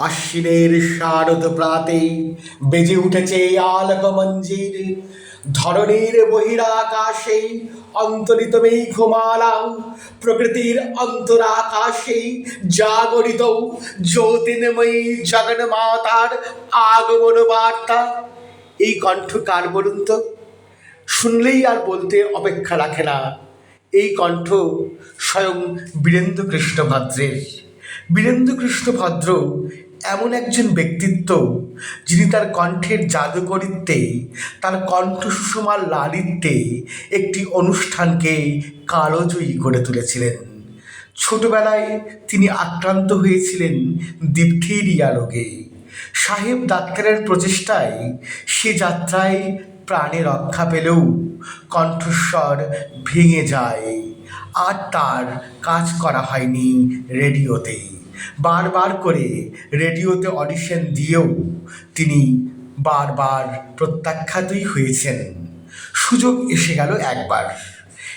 আশ্বিনের শারদ প্রাতে বেজে উঠেছে আলোক মঞ্জির। ধরনের বহিরাকাশে অন্তরিত মেঘমালা, প্রকৃতির অন্তরাকাশে জাগরিত জ্যোতির্ময়ী জগন্মাতার আগমন বার্তা। এই কণ্ঠ কার বলুন তো? শুনলেই আর বলতে অপেক্ষা রাখে না। এই কণ্ঠ স্বয়ং বীরেন্দ্র কৃষ্ণ ভদ্রের বীরেন্দ্র কৃষ্ণ ভদ্র এমন একজন ব্যক্তিত্ব যিনি তার কণ্ঠের জাদুকরিত্বে তার কণ্ঠ সুষমার লালিত্যে একটি অনুষ্ঠানকে কালোজয়ী করে তুলেছিলেন। ছোটবেলায় তিনি আক্রান্ত হয়েছিলেন ডিপথেরিয়া রোগে। সাহেব ডাক্তারের প্রচেষ্টায় সে যাত্রায় প্রাণে রক্ষা পেলেও কণ্ঠস্বর ভেঙে যায়। আর তার কাজ করা হয়নি রেডিওতে। বারবার করে রেডিওতে অডিশন দিয়েও তিনি বারবার প্রত্যাখ্যাতই হয়েছেন। সুযোগ এসে গেল একবার।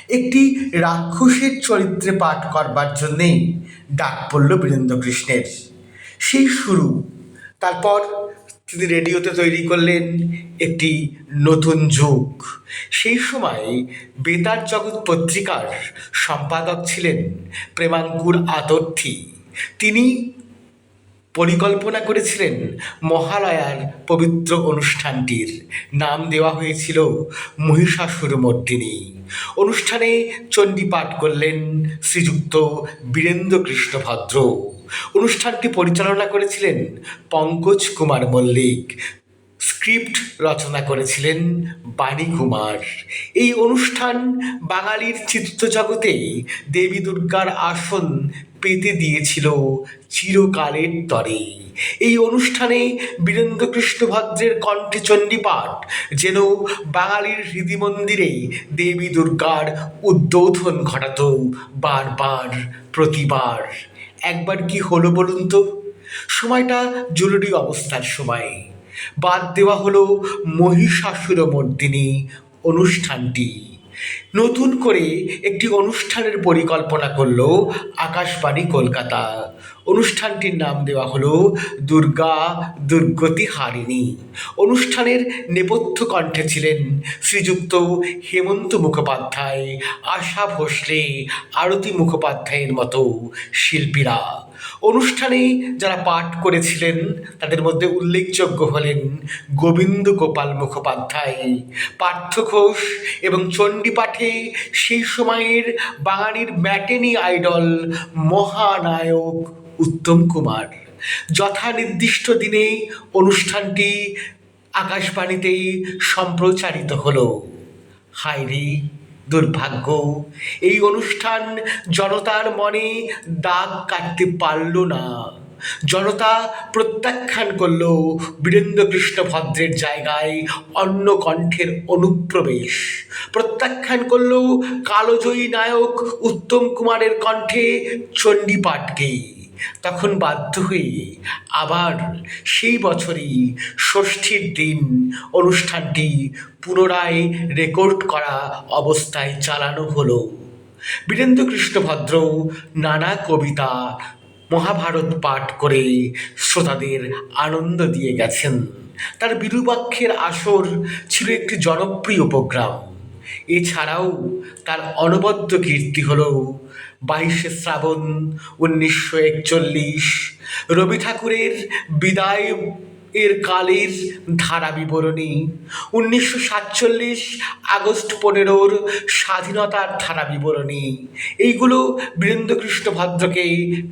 একটি রাক্ষসের চরিত্রে পাঠ করবার জন্যে ডাক পড়ল বীরেন্দ্র কৃষ্ণের সেই শুরু। তারপর তিনি রেডিওতে তৈরি করলেন একটি নতুন যুগ। সেই সময় বেতার জগৎ পত্রিকার সম্পাদক ছিলেন প্রেমাঙ্কুর আতর্থী। তিনি পরিকল্পনা করেছিলেন মহালয়ার পবিত্র অনুষ্ঠানটির। নাম দেওয়া হয়েছিল মহিষাসুরমর্দিনী। অনুষ্ঠানে চণ্ডীপাঠ করলেন শ্রীযুক্ত বীরেন্দ্র কৃষ্ণ ভদ্র। অনুষ্ঠানটি পরিচালনা করেছিলেন পঙ্কজ কুমার মল্লিক। স্ক্রিপ্ট রচনা করেছিলেন বাণী কুমার। এই অনুষ্ঠান বাঙালির চিত্রজগতে দেবী দুর্গার আসন পেতে দিয়েছিল চিরকালের তরে। এই অনুষ্ঠানে বীরেন্দ্রকৃষ্ণ ভদ্রের কণ্ঠে চণ্ডীপাঠ যেন বাঙালির হৃদি মন্দিরে দেবী দুর্গার উদ্বোধন ঘটাত বারবার, প্রতিবার। একবার কি হলো বলুন তো? সময়টা জরুরি অবস্থার সময়। বাদ দেওয়া হলো মহিষাসুরমর্দিনী অনুষ্ঠানটি। নতুন করে একটি অনুষ্ঠানের পরিকল্পনা করল আকাশবাণী কলকাতা। অনুষ্ঠানটির নাম দেওয়া হলো দুর্গা দুর্গতি হারিণী অনুষ্ঠানের নেপথ্য কণ্ঠে ছিলেন শ্রীযুক্ত হেমন্ত মুখোপাধ্যায়, আশা ভোসলে, আরতি মুখোপাধ্যায়ের মতো শিল্পীরা। অনুষ্ঠানে যারা পাঠ করেছিলেন, তাদের মধ্যে উল্লেখযোগ্য হলেন গোবিন্দ গোপাল মুখোপাধ্যায়, পার্থ ঘোষ এবং চণ্ডীপাঠে সেই সময়ের বাঙালির ম্যাটেনি আইডল মহানায়ক উত্তম কুমার। যথা নির্দিষ্ট দিনে অনুষ্ঠানটি আকাশবাণীতেই সম্প্রচারিত হলো। হায় রে! দুর্ভাগ্য এই অনুষ্ঠান জনতার মনে দাগ কাটতে পারল না। জনতা প্রত্যাখ্যান করল বীরেন্দ্র কৃষ্ণ ভদ্রের জায়গায় অন্য কণ্ঠের অনুপ্রবেশ। প্রত্যাখ্যান করল কালোজয়ী নায়ক উত্তম কুমারের কণ্ঠে চণ্ডীপাঠকে। তখন বাধ্য হয়ে আবার সেই বছরই ষষ্ঠীর দিন অনুষ্ঠানটি পুনরায় রেকর্ড করা অবস্থায় চালানো হলো। বীরেন্দ্র কৃষ্ণ ভদ্র নানা কবিতা, মহাভারত পাঠ করে শ্রোতাদের আনন্দ দিয়ে গেছেন। তার বিরূপাক্ষের আসর ছিল একটি জনপ্রিয় প্রোগ্রাম। এছাড়াও তার অনবদ্য কীর্তি হল বাইশে শ্রাবণ, উনিশশো একচল্লিশ। রবি ঠাকুরের বিদায় এর কালের ধারা বিবরণী, উনিশশো সাতচল্লিশ আগস্ট পনেরোর স্বাধীনতার ধারা বিবরণী। এইগুলো বীরেন্দ্রকৃষ্ণ ভদ্রকে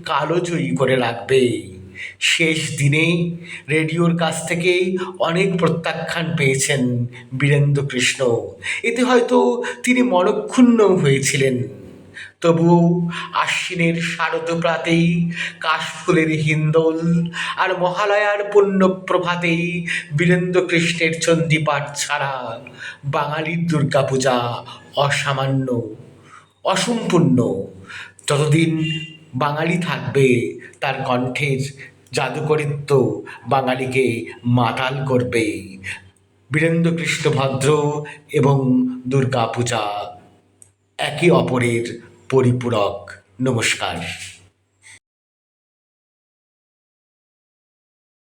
কালোজয়ী করে রাখবে। শেষ দিনে রেডিওর কাছ থেকে অনেক প্রত্যাখ্যান পেয়েছেন বীরেন্দ্রকৃষ্ণ। এতে হয়তো তিনি মনক্ষুণ্ণ হয়েছিলেন। তবুও আশ্বিনের শারদ প্রাতেই কাশফুলের হিন্দোল আর মহালয়ার পুণ্য প্রভাতেই বীরেন্দ্র কৃষ্ণের চণ্ডীপাঠ ছাড়া বাঙালির দুর্গাপূজা অসামান্য, অসম্পূর্ণ। যতদিন বাঙালি থাকবে, তার কণ্ঠের জাদুকরিত্ব বাঙালিকে মাতাল করবে। বীরেন্দ্র কৃষ্ণ ভদ্র এবং দুর্গাপূজা একে অপরের পরিপূরক নমস্কার